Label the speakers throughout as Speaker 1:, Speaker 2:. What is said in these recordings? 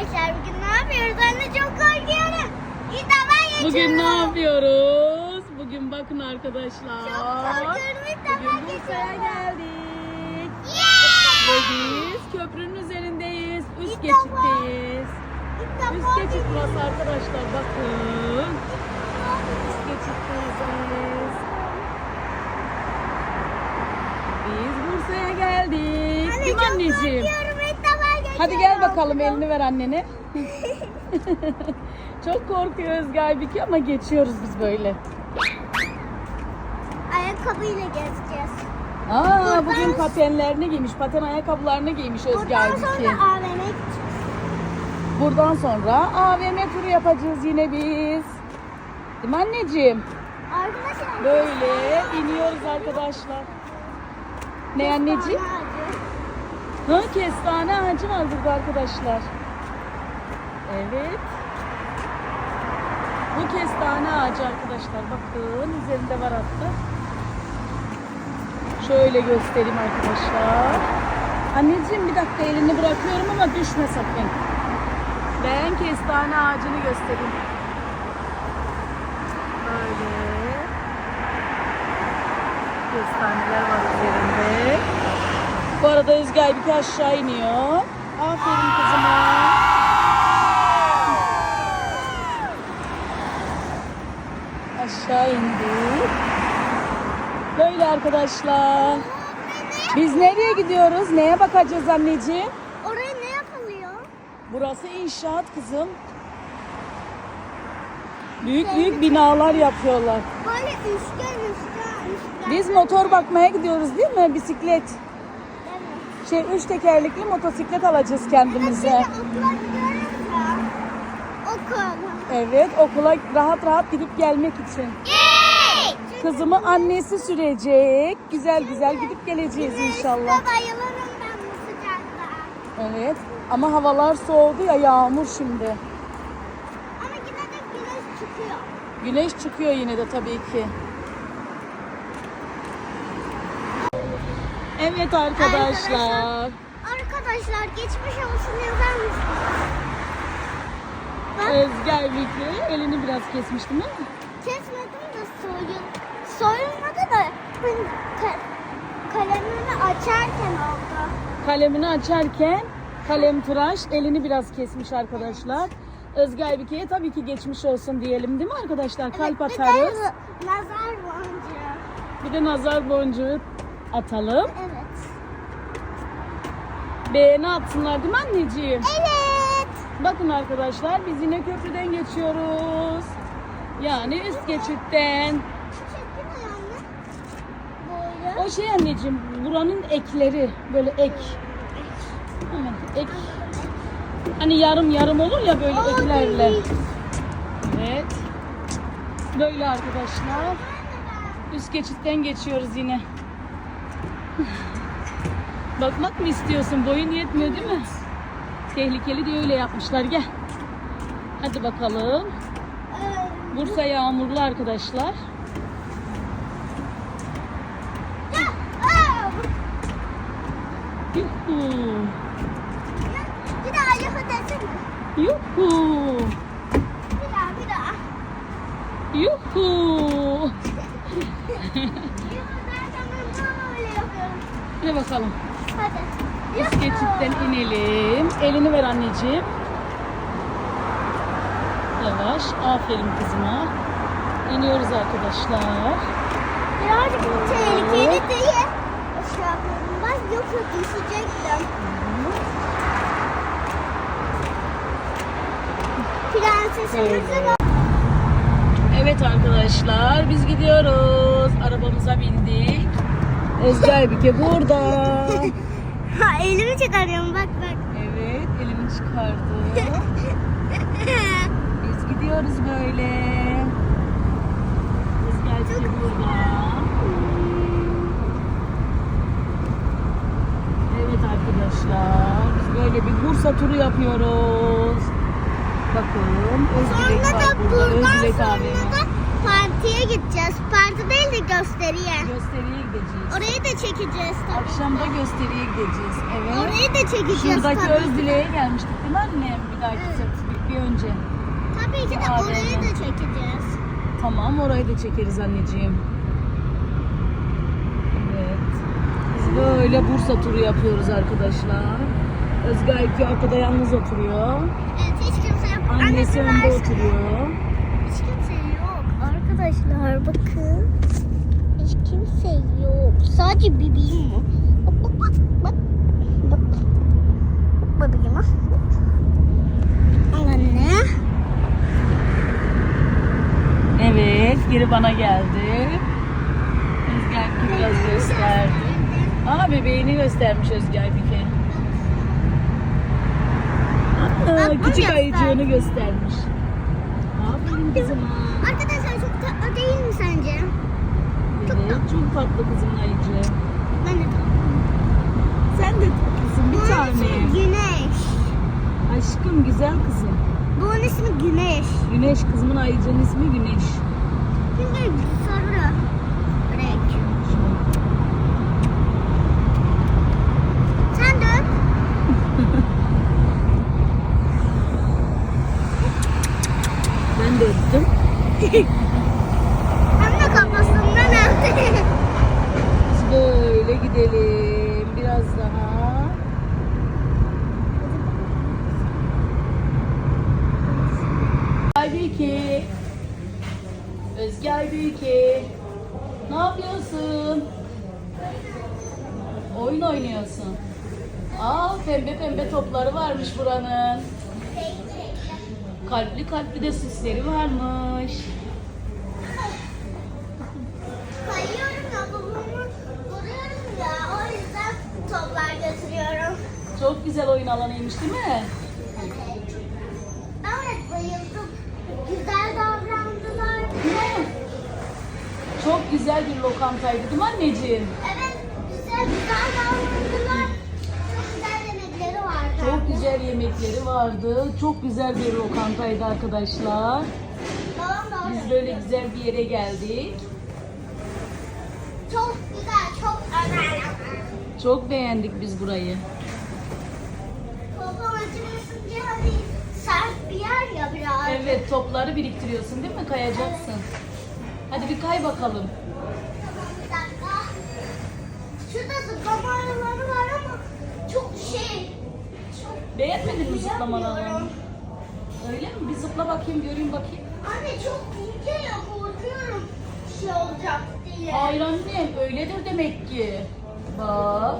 Speaker 1: Arkadaşlar bugün ne yapıyoruz? Anne çok korkuyorum. Defa geçiyorum.
Speaker 2: Bugün ne yapıyoruz? Bugün bakın arkadaşlar.
Speaker 1: Çok korkuyorum.
Speaker 2: Bugün Bursa'ya
Speaker 1: geçiyorum.
Speaker 2: geldik.
Speaker 1: Yeah!
Speaker 2: Ve biz köprünün üzerindeyiz. Üst
Speaker 1: İlk
Speaker 2: geçitteyiz.
Speaker 1: Defa
Speaker 2: Üst geçit burası arkadaşlar bakın. Üst geçitteyiz. Biz Bursa'ya geldik.
Speaker 1: Anne
Speaker 2: Değil mi anneciğim?
Speaker 1: korkuyorum.
Speaker 2: Hadi gel bakalım elini ver annene. Çok korkuyoruz Gaybiki ama geçiyoruz biz böyle.
Speaker 1: Ayakkabıyla gezeceğiz.
Speaker 2: Aa
Speaker 1: Buradan-
Speaker 2: bugün patenlerini giymiş, paten ayakkabılarını giymiş Özge
Speaker 1: Buradan
Speaker 2: Aybiki.
Speaker 1: sonra AVM'ye gideceğiz.
Speaker 2: Buradan sonra AVM turu yapacağız yine biz. Değil mi anneciğim?
Speaker 1: Arkadaşlar.
Speaker 2: Böyle iniyoruz arkadaşlar. Ne anneciğim? Ha kestane ağacı var arkadaşlar. Evet. Bu kestane ağacı arkadaşlar. Bakın üzerinde var hatta. Şöyle göstereyim arkadaşlar. Anneciğim bir dakika elini bırakıyorum ama düşme sakın. Ben kestane ağacını göstereyim. Böyle. Kestaneler var üzerinde. Bu arada Özge Aybike aşağı iniyor. Aferin kızıma. Aşağı indi. Böyle arkadaşlar. Biz nereye gidiyoruz? Neye bakacağız anneciğim?
Speaker 1: Oraya ne yapılıyor?
Speaker 2: Burası inşaat kızım. Büyük büyük binalar yapıyorlar.
Speaker 1: Böyle üçgen üçgen üçgen.
Speaker 2: Biz motor bakmaya gidiyoruz değil mi? Bisiklet. Şey üç tekerlekli motosiklet alacağız kendimize.
Speaker 1: Evet, okula
Speaker 2: rahat rahat gidip gelmek için. Kızımı annesi sürecek. Güzel güzel gidip geleceğiz inşallah.
Speaker 1: Bayılırım ben bu sıcakta.
Speaker 2: Evet ama havalar soğudu ya yağmur şimdi.
Speaker 1: Ama yine de güneş çıkıyor.
Speaker 2: Güneş çıkıyor yine de tabii ki. Evet arkadaşlar.
Speaker 1: Arkadaşlar geçmiş olsun yazar mısınız? Bak
Speaker 2: Özge Viki elini biraz kesmiştim değil mi?
Speaker 1: kesmedim de soyun. Soyulmadı da ben ka- kalemimi açarken oldu.
Speaker 2: Kalemini açarken kalem tıraş elini biraz kesmiş arkadaşlar. Özge Aybiki'ye tabii ki geçmiş olsun diyelim değil mi arkadaşlar? Kalp
Speaker 1: Evet, bir de
Speaker 2: atarız.
Speaker 1: nazar boncuğu.
Speaker 2: Bir de nazar boncuğu atalım.
Speaker 1: Evet.
Speaker 2: Beğeni atsınlar değil mi anneciğim?
Speaker 1: Evet.
Speaker 2: Bakın arkadaşlar biz yine köprüden geçiyoruz. Yani üst geçitten. O şey anneciğim buranın ekleri böyle ek. Evet, ek. Hani yarım yarım olur ya böyle eklerle. Evet. Böyle arkadaşlar. Üst geçitten geçiyoruz yine. Bakmak mı istiyorsun? Boyun yetmiyor değil mi? Tehlikeli diye öyle yapmışlar. Gel. Hadi bakalım. Bursa yağmurlu arkadaşlar. Yuhu.
Speaker 1: Bir daha yahu desene.
Speaker 2: Yuhu.
Speaker 1: Bir daha bir daha.
Speaker 2: Yuhu.
Speaker 1: Yahu derken ben böyle yapıyorum.
Speaker 2: Hadi bakalım.
Speaker 1: Hadi.
Speaker 2: Üst geçitten inelim. Elini ver anneciğim. Yavaş. Aferin kızıma. İniyoruz arkadaşlar.
Speaker 1: Birazcık tehlikeli şey yapıyorum. Ben yoksa düşecektim. Prensesimizi
Speaker 2: Şöyle. Evet arkadaşlar biz gidiyoruz. Arabamıza bindik. Özge Aybike burada.
Speaker 1: Ha elimi çıkarıyorum bak bak.
Speaker 2: Evet elini çıkardı. Biz gidiyoruz böyle. Aybike burada. Evet arkadaşlar biz böyle bir Bursa turu yapıyoruz. Bakın Özgürek var
Speaker 1: da
Speaker 2: burada. Özgürek AVM.
Speaker 1: Partiye gideceğiz. Parti değil de gösteriye.
Speaker 2: Gösteriye gideceğiz.
Speaker 1: Orayı da çekeceğiz tabii.
Speaker 2: Akşam da gösteriye gideceğiz. Evet.
Speaker 1: Orayı da çekeceğiz
Speaker 2: Şuradaki
Speaker 1: tabii.
Speaker 2: Özdile'ye gelmiştik değil mi annem? Bir dahaki
Speaker 1: Evet.
Speaker 2: bir, bir önce.
Speaker 1: Tabii ki de orayı da çekeceğiz.
Speaker 2: Tamam orayı da çekeriz anneciğim. Evet. Biz böyle Bursa turu yapıyoruz arkadaşlar. Özge iki arkada yalnız oturuyor.
Speaker 1: Evet hiç kimse yok.
Speaker 2: Annesi önde oturuyor.
Speaker 1: Arkadaşlar bakın. Hiç kimse yok. Sadece bebeğim var. Bak bak bak. Bak. Bak. Bebeğim ha. Al anne.
Speaker 2: Evet, geri bana geldi. Özge Aybüke biraz gösterdi. Aa bebeğini göstermiş Özge Aybüke. Aa,
Speaker 1: Bak, bu
Speaker 2: küçük ayıcığını göstermiş. Aferin kızıma.
Speaker 1: Arkadaşlar sence?
Speaker 2: Evet, çok tatlı kızımın ayıcığı.
Speaker 1: Ben de
Speaker 2: Sen de tatlısın bir
Speaker 1: Bunun ismi
Speaker 2: tane.
Speaker 1: Güneş.
Speaker 2: Aşkım güzel kızım.
Speaker 1: Bunun ismi Güneş.
Speaker 2: Güneş kızımın ayıcığının ismi Güneş.
Speaker 1: Çünkü sarı. Renk. Sen de.
Speaker 2: Ben de öptüm.
Speaker 1: Hem de kafasından öptü.
Speaker 2: Biz böyle gidelim. Biraz daha. Aybüke. Özge Aybüke. Ne yapıyorsun? Oyun oynuyorsun. Aa pembe pembe topları varmış buranın. Kalpli kalpli de süsleri varmış.
Speaker 1: Kayıyorum ya babamı vuruyorum ya. O yüzden toplar götürüyorum.
Speaker 2: Çok güzel oyun alanıymış değil mi?
Speaker 1: Ben de bayıldım. Güzel davrandılar.
Speaker 2: Çok güzel bir lokantaydı değil mi anneciğim?
Speaker 1: Evet, güzel güzel. Çok güzel yemekleri vardı.
Speaker 2: Çok güzel yemekleri vardı. Çok güzel bir lokantaydı arkadaşlar.
Speaker 1: Babam da
Speaker 2: Biz böyle güzel bir yere geldik.
Speaker 1: Çok güzel, çok özel.
Speaker 2: Çok beğendik biz burayı.
Speaker 1: Babam acımasın hani sert bir yer ya biraz.
Speaker 2: Evet topları biriktiriyorsun değil mi? Kayacaksın. Hadi bir kay bakalım.
Speaker 1: Bir dakika. Şurada zıplama araları var ama çok şey. Çok
Speaker 2: Beğenmedin mi zıplama alanını? Öyle mi? Bir zıpla bakayım göreyim bakayım.
Speaker 1: Anne çok ince ya korkuyorum şey olacak diye.
Speaker 2: Hayır annem öyledir demek ki. Bak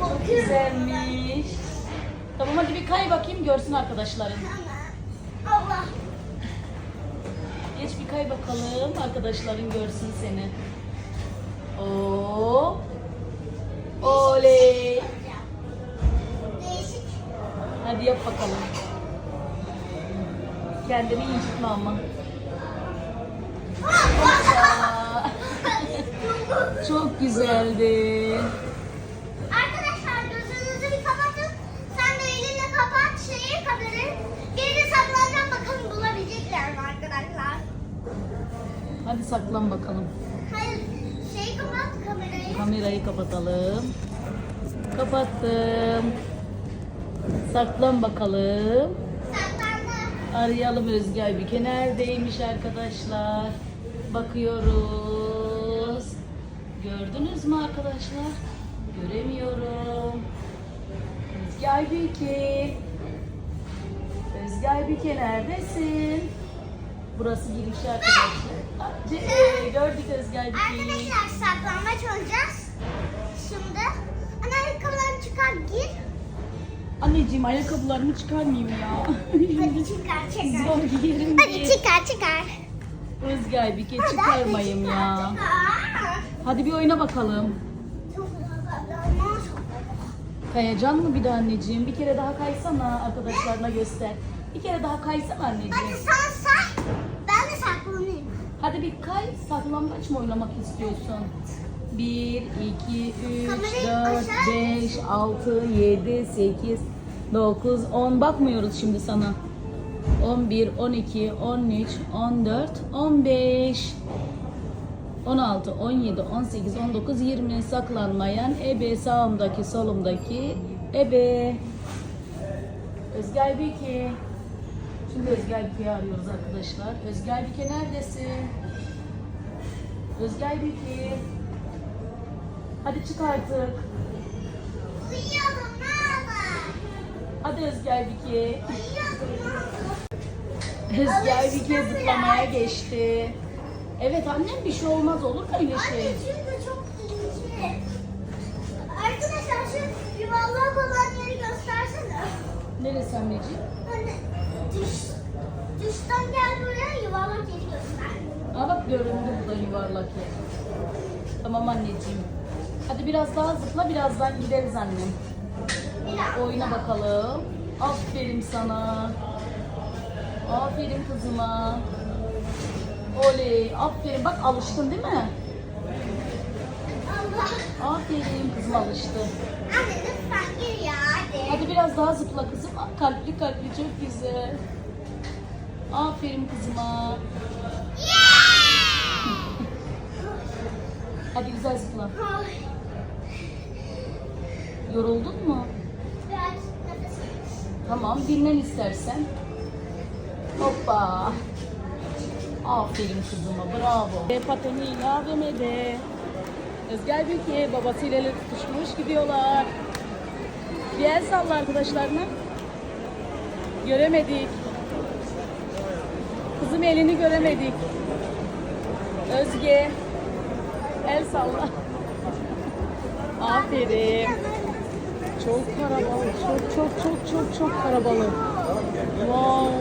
Speaker 1: Korkuyorum.
Speaker 2: güzelmiş. Tamam hadi bir kay bakayım görsün arkadaşların.
Speaker 1: Tamam.
Speaker 2: Geç bir kay bakalım. Arkadaşların görsün seni. Oo. Oley. Hadi yap bakalım. Kendini incitme ama. Çok güzeldi.
Speaker 1: Arkadaşlar gözünüzü bir kapatın. Sen de elinle kapat şeyi kamerayı. Geri saklanacağım bakalım bulabilecekler mi arkadaşlar?
Speaker 2: Hadi saklan bakalım.
Speaker 1: Hayır şeyi kapat kamerayı.
Speaker 2: Kamerayı kapatalım. Kapattım. Saklan bakalım.
Speaker 1: Saklandı.
Speaker 2: Arayalım Özge Aybüke neredeymiş arkadaşlar? Bakıyoruz. Gördünüz mü arkadaşlar? Göremiyorum. Özge Aybüke. Özge Aybüke neredesin? Burası girişi arkadaşlar. Gördük Aybüke'yi.
Speaker 1: Arkadaşlar saklanmaç oynayacağız. Şimdi ana ayakkabılarını çıkar gir.
Speaker 2: Anneciğim ayakkabılarımı çıkarmayayım ya.
Speaker 1: Hadi çıkar çıkar.
Speaker 2: Zor giyerim
Speaker 1: Hadi
Speaker 2: diye.
Speaker 1: çıkar çıkar.
Speaker 2: Özge Aybüke
Speaker 1: Hadi,
Speaker 2: çıkarmayayım
Speaker 1: hadi
Speaker 2: ya.
Speaker 1: çıkar.
Speaker 2: Hadi bir oyna bakalım. Kayacan mı bir de anneciğim? Bir kere daha kaysana arkadaşlarına göster. Bir kere daha kaysana
Speaker 1: Hadi
Speaker 2: anneciğim.
Speaker 1: sen say. Ben de saklanayım.
Speaker 2: Hadi bir kay. Saklambaç mı oynamak istiyorsun? 1, 2, 3,
Speaker 1: Kamerayı
Speaker 2: 4,
Speaker 1: aşağı
Speaker 2: 5, 6, 7, 8, 9, 10. Bakmıyoruz şimdi sana. 11, 12, 13, 14, 15, 16, 17, 18, 19, 20 saklanmayan ebe sağımdaki solumdaki ebe. Özgel Bike. Şimdi Özgel Bike'yi arıyoruz arkadaşlar. Özgel Bike neredesin? Özgel Bike. Hadi çık artık.
Speaker 1: Uyuyalım baba.
Speaker 2: Hadi Özgel Bike. Özgel Bike zıplamaya geçti. Evet annem bir şey olmaz olur mu öyle şey?
Speaker 1: Çünkü çok ince. Arkadaşlar şu yuvarlak olan yeri göstersene.
Speaker 2: Neresi anneciğim?
Speaker 1: Düş, düşten gel buraya yuvarlak yeri göster.
Speaker 2: Aa bak göründü burada yuvarlak yer. Tamam anneciğim. Hadi biraz daha zıpla birazdan gideriz annem. Oyuna bakalım. Aferin sana. Aferin kızıma. Oley. Aferin. Bak alıştın değil mi?
Speaker 1: Allah.
Speaker 2: Aferin kızım alıştı.
Speaker 1: Anne lütfen gir ya hadi.
Speaker 2: Hadi biraz daha zıpla kızım. Aa, Kalpli kalpli çok güzel. Aferin kızıma. Hadi güzel zıpla. Yoruldun mu? Tamam dinlen istersen. Hoppa. Aferin kızıma bravo. Pateniyle AVM'de. Özgel Büyükye babasıyla el tutuşmuş gidiyorlar. Bir el salla arkadaşlarına. Göremedik. Kızım elini göremedik. Özge. El salla. Aferin. Çok karabalık. Çok çok çok çok çok karabalık. Wow.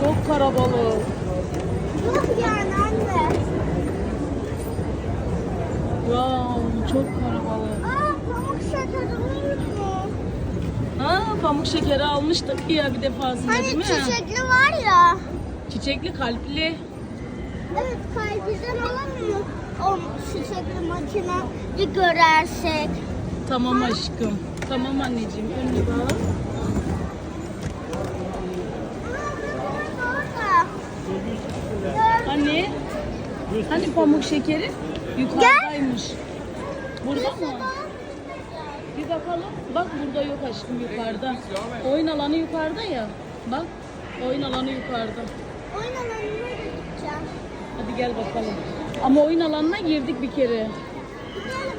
Speaker 2: Çok karabalık.
Speaker 1: Yok yani anne.
Speaker 2: Wow, çok karabalık.
Speaker 1: Aa pamuk şekerini unutma.
Speaker 2: Ha, pamuk şekeri almıştık ya bir defasında değil
Speaker 1: Hani
Speaker 2: mi?
Speaker 1: çiçekli var ya.
Speaker 2: Çiçekli kalpli.
Speaker 1: Evet kalbiden alamıyor. O çiçekli makine bir görersek.
Speaker 2: Tamam aşkım. Tamam anneciğim. Önüne bak. Hani? Hani pamuk şekeri? Yukarıdaymış. Burada mı? Bir bakalım. Bak burada yok aşkım yukarıda. Oyun alanı yukarıda ya. Bak oyun alanı yukarıda.
Speaker 1: Oyun alanına gideceğim.
Speaker 2: Hadi gel bakalım. Ama oyun alanına girdik bir kere.
Speaker 1: Gidelim.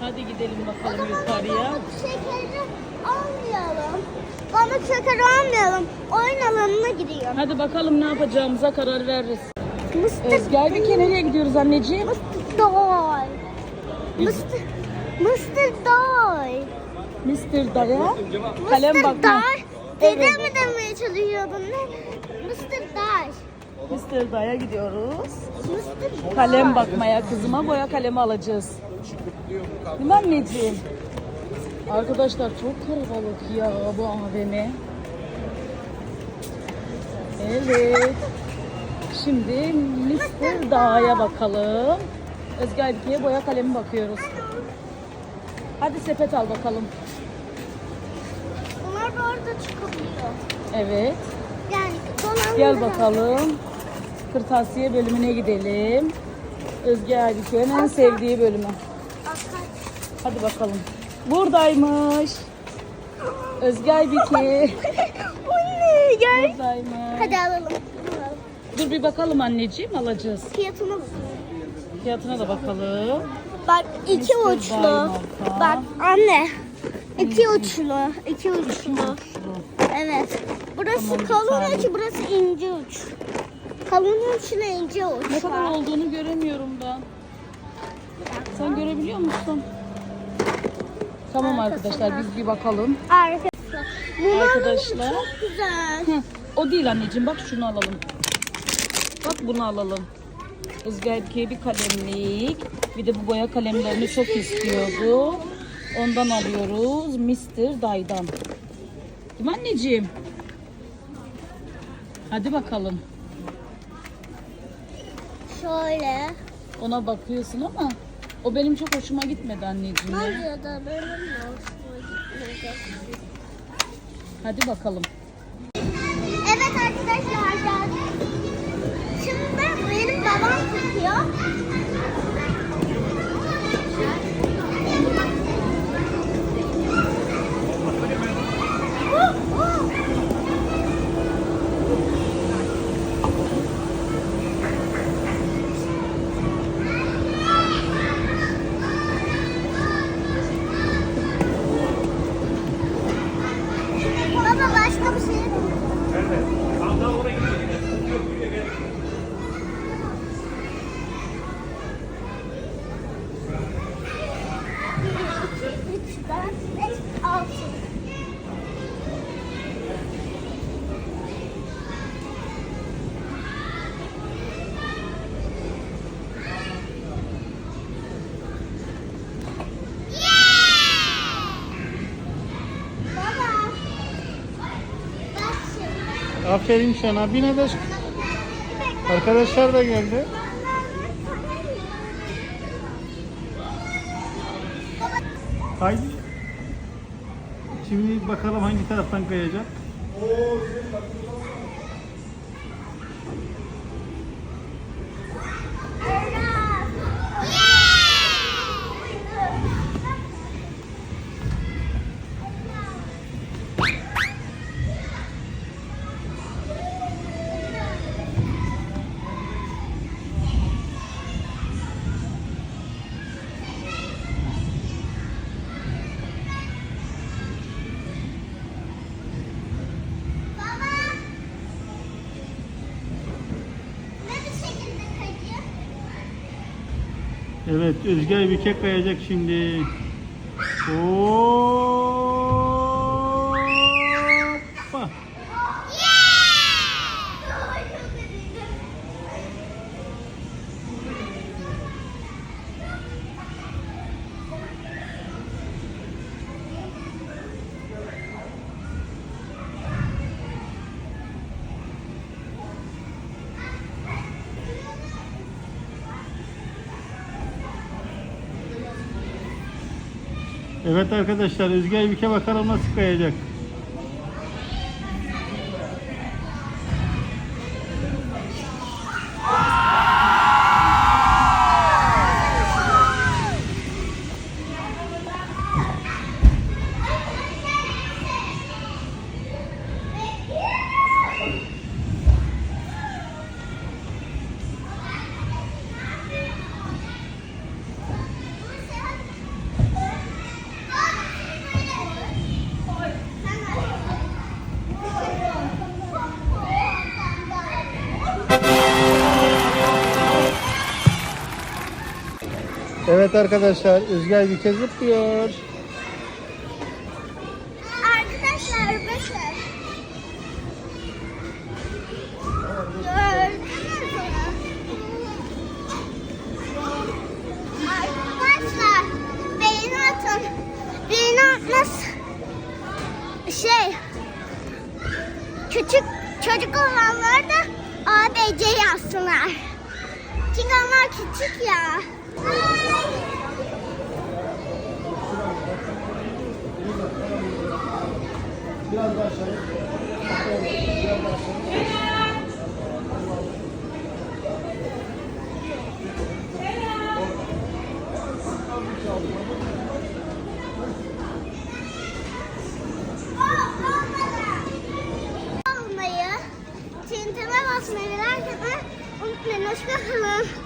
Speaker 2: Hadi gidelim bakalım yukarıya.
Speaker 1: Şekeri almayalım. Pamuk şekeri almayalım. Oyun alanına gidiyorum.
Speaker 2: Hadi bakalım ne yapacağımıza karar veririz.
Speaker 1: Mıstık.
Speaker 2: Özgel bir nereye gidiyoruz anneciğim?
Speaker 1: Mıstık doy. Mıstık. Mıstık doy.
Speaker 2: Mr. Daya. Kalem
Speaker 1: Mıstık
Speaker 2: bakma.
Speaker 1: doy. Dede mi demeye çalışıyordun ne? Mıstık doy.
Speaker 2: Mr. Daya gidiyoruz.
Speaker 1: Mıstık doy.
Speaker 2: Kalem bakmaya kızıma boya kalemi alacağız. Değil mi anneciğim? Arkadaşlar çok kalabalık ya bu AVM. Evet. Şimdi Mr. Dağ'a bakalım. Özge Aybike'ye boya kalemi bakıyoruz. Hadi sepet al bakalım.
Speaker 1: Bunlar da orada çıkabiliyor.
Speaker 2: Evet.
Speaker 1: Yani dolandı.
Speaker 2: Gel bakalım. Kırtasiye bölümüne gidelim. Özge Aybike'nin en sevdiği bölümü. Hadi bakalım. Buradaymış. Özge Aybike.
Speaker 1: Anne gel.
Speaker 2: Buradaymış.
Speaker 1: Hadi alalım.
Speaker 2: Dur bir bakalım anneciğim alacağız.
Speaker 1: Fiyatına bakalım.
Speaker 2: Fiyatına da bakalım.
Speaker 1: Bak iki
Speaker 2: Mr.
Speaker 1: uçlu.
Speaker 2: Dynamite.
Speaker 1: Bak anne. İki uçlu. iki uçlu. Evet. Burası
Speaker 2: Tamam,
Speaker 1: kalın uç, burası ince uç. Kalın uçla ince uç.
Speaker 2: Ne kadar
Speaker 1: var.
Speaker 2: olduğunu göremiyorum ben. Sen görebiliyor musun? Tamam arkadaşlar biz bir bakalım.
Speaker 1: Arkadaşlar.
Speaker 2: Arkadaşlar.
Speaker 1: çok güzel.
Speaker 2: Hı, o değil anneciğim bak şunu alalım. Bak bunu alalım. Özge Erkeğe bir kalemlik. Bir de bu boya kalemlerini çok istiyordu. Ondan alıyoruz. Mr. Day'dan. Değil mi anneciğim? Hadi bakalım.
Speaker 1: Şöyle.
Speaker 2: Ona bakıyorsun ama o benim çok hoşuma gitmedi anneciğim. ya
Speaker 1: da benim de hoşuma gitti.
Speaker 2: Hadi bakalım.
Speaker 1: Evet arkadaşlar geldik. Şimdi benim babam tutuyor.
Speaker 3: Aferin sana. Bin hadi. Arkadaşlar da geldi. Haydi. Şimdi bakalım hangi taraftan kayacak. Evet, Özge Aybüke kayacak şimdi. Hoppa. Evet arkadaşlar, Özge Aybüke bakalım nasıl kayacak. Evet arkadaşlar, Özge Aybüke zıplıyor.
Speaker 1: Arkadaşlar bakın. Arkadaşlar beğeni atın. Beğeni atmaz. Şey küçük çocuk olanlar da ABC yazsınlar. Çünkü onlar küçük ya. Biraz daha aşağıya. Biraz daha aşağıya. basmayı, like atmayı unutmayın. Hoşçakalın.